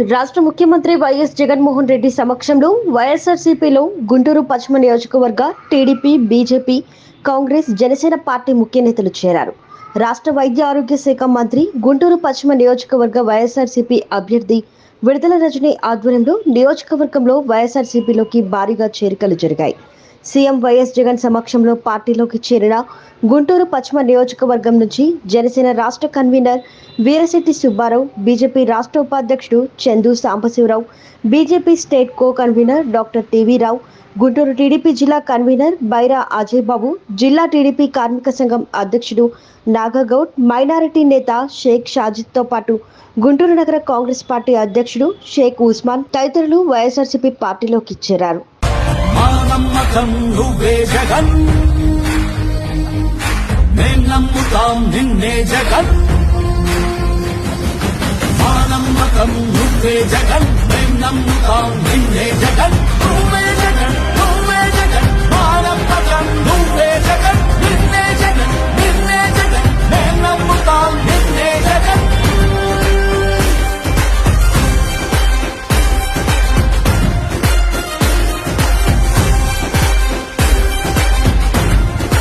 రాష్ట్ర ముఖ్యమంత్రి వైఎస్ జగన్మోహన్ రెడ్డి సమక్షంలో వైఎస్ఆర్సీపీలో గుంటూరు పశ్చిమ నియోజకవర్గ TDP BJP Congress Janasena party ముఖ్య నేతలు చేరారు. రాష్ట్ర వైద్య ఆరోగ్య శాఖ మంత్రి గుంటూరు పశ్చిమ నియోజకవర్గ వైఎస్ఆర్సీపీ అభ్యర్థి విడుదల రజని ఆధ్వర్యంలో నియోజకవర్గంలో వైఎస్ఆర్సీపీలోకి భారీగా చేరికలు జరిగాయి. సీఎం వైఎస్ జగన్ సమక్షంలో పార్టీలోకి చేరిన గుంటూరు పశ్చిమ నియోజకవర్గం నుంచి జనసేన రాష్ట్ర కన్వీనర్ వీరశెట్టి సుబ్బారావు బీజేపీ రాష్ట్ర ఉపాధ్యక్షుడు Chandu Sambasivarao BJP state co convener doctor TV Rao Guntur TDP జిల్లా కన్వీనర్ బైరా అజయ్ బాబు జిల్లా టీడీపీ కార్మిక సంఘం అధ్యక్షుడు నాగగౌడ్ మైనారిటీ నేత షేక్ షాజిద్తో పాటు గుంటూరు నగర కాంగ్రెస్ పార్టీ అధ్యక్షుడు షేక్ ఉస్మాన్ తదితరులు వైఎస్ఆర్సీపీ పార్టీలోకి చేరారు. నమ్మకం నువ్వే జగన్ మేం నమ్ముతాం నిన్నే జగన్. మా నమ్మకం నువ్వే జగన్ మేం నమ్ముతాం నిన్నే జగన్.